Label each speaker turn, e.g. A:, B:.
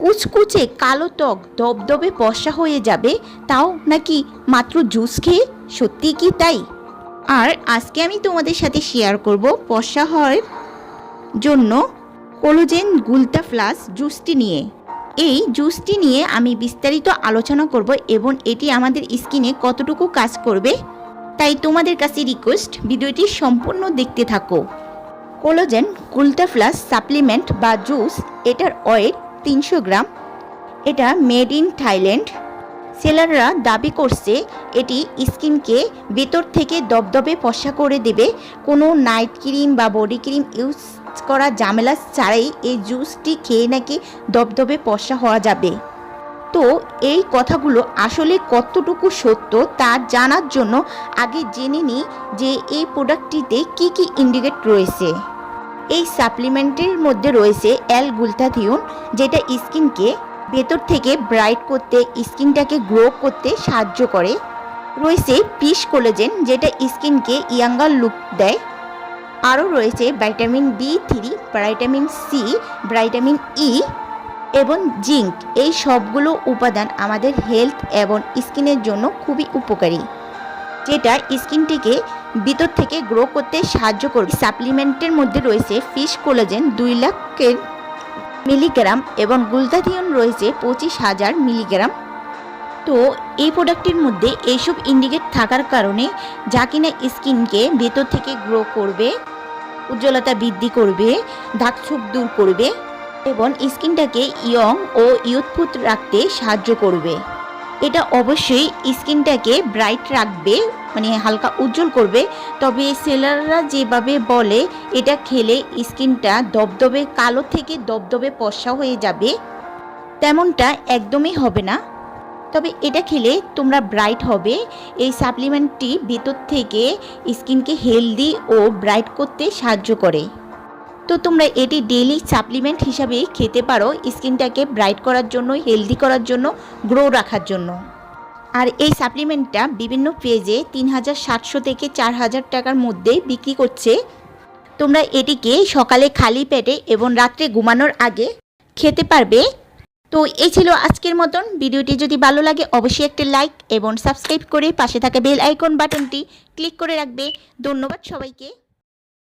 A: কুচকুচে কালো ত্বক, দবদবে পশা হয়ে যাবে, তাও নাকি মাত্র জুস খেয়ে? সত্যি কি তাই? আর আজকে আমি তোমাদের সাথে শেয়ার করব পশা হওয়ার জন্য কোলোজেন গুলতা ফ্লাস জুসটি নিয়ে। এই জুসটি নিয়ে আমি বিস্তারিত আলোচনা করব এবং এটি আমাদের স্কিনে কতটুকু কাজ করবে, তাই তোমাদের কাছে রিকোয়েস্ট ভিডিওটি সম্পূর্ণ দেখতে থাকো। কোলোজেন গুলতা ফ্লাস সাপ্লিমেন্ট বা জুস, এটার ওয়েট তিনশো গ্রাম। এটা মেড ইন থাইল্যান্ড সেলাররা দাবি করছে এটি স্কিনকে ভেতর থেকে দবদবে পশা করে দেবে। কোনো নাইট ক্রিম বা বডি ক্রিম ইউজ করা ঝামেলা ছাড়াই এই জুসটি খেয়ে নাকি দবদবে পশা হওয়া যাবে। তো এই কথাগুলো আসলে কতটুকু সত্য তা জানার জন্য আগে জেনে নিই যে এই প্রোডাক্টটিতে কি কি ইন্ডিকেট রয়েছে। এই সাপ্লিমেন্টের মধ্যে রয়েছে অ্যাল গুলথাথিওন যেটা স্কিনকে ভেতর থেকে ব্রাইট করতে, স্কিনটাকে গ্রো করতে সাহায্য করে। রয়েছে পিস কোলেজেন যেটা স্কিনকে ইয়াঙ্গার লুক দেয়। আরও রয়েছে vitamin B three vitamin C vitamin E এবং জিঙ্ক এই সবগুলো উপাদান আমাদের হেলথ এবং স্কিনের জন্য খুবই উপকারী। যেটা স্কিনটিকে ভিতর থেকে গ্রো করতে সাহায্য করবে। সাপ্লিমেন্টের মধ্যে রয়েছে ফিশ কোলাজেন দুই লাখের মিলিগ্রাম এবং গুলতাথিয়ন রয়েছে পঁচিশ হাজার মিলিগ্রাম। তো এই প্রোডাক্টের মধ্যে এইসব ইন্ডিকেট থাকার কারণে যা কিনা স্কিনকে ভেতর থেকে গ্রো করবে, উজ্জ্বলতা বৃদ্ধি করবে দাগছোপ দূর করবে এবং স্কিনটাকে ইয়ং ও ইয়ুথফুট রাখতে সাহায্য করবে। এটা অবশ্যই স্কিনটাকে ব্রাইট রাখবে মানে হালকা উজ্জ্বল করবে। তবে সেলাররা যেভাবে বলে, এটা খেলে স্কিনটা দবদবে, কালো থেকে দবদবে পশা হয়ে যাবে। তেমনটা একদমই হবে না। তবে এটা খেলে তোমরা ব্রাইট হবে। এই সাপ্লিমেন্টটি ভিতর থেকে স্কিনকে হেলদি ও ব্রাইট করতে সাহায্য করে। তো তোমরা এটি ডেইলি সাপ্লিমেন্ট হিসাবে খেতে পারো স্কিনটাকে ব্রাইট করার জন্য হেলদি করার জন্য গ্রো রাখার জন্য। আর এই সাপ্লিমেন্টটা বিভিন্ন পেজে তিন হাজার সাতশো থেকে চার হাজার টাকার মধ্যে বিক্রি করছে। তোমরা এটিকে সকালে খালি পেটে এবং রাত্রে ঘুমানোর আগে খেতে পারবে। তো এই ছিল আজকের মতন। ভিডিওটি যদি ভালো লাগে, অবশ্যই একটি লাইক এবং সাবস্ক্রাইব করে পাশে থাকা বেল আইকন বাটনটি ক্লিক করে রাখবে। ধন্যবাদ সবাইকে।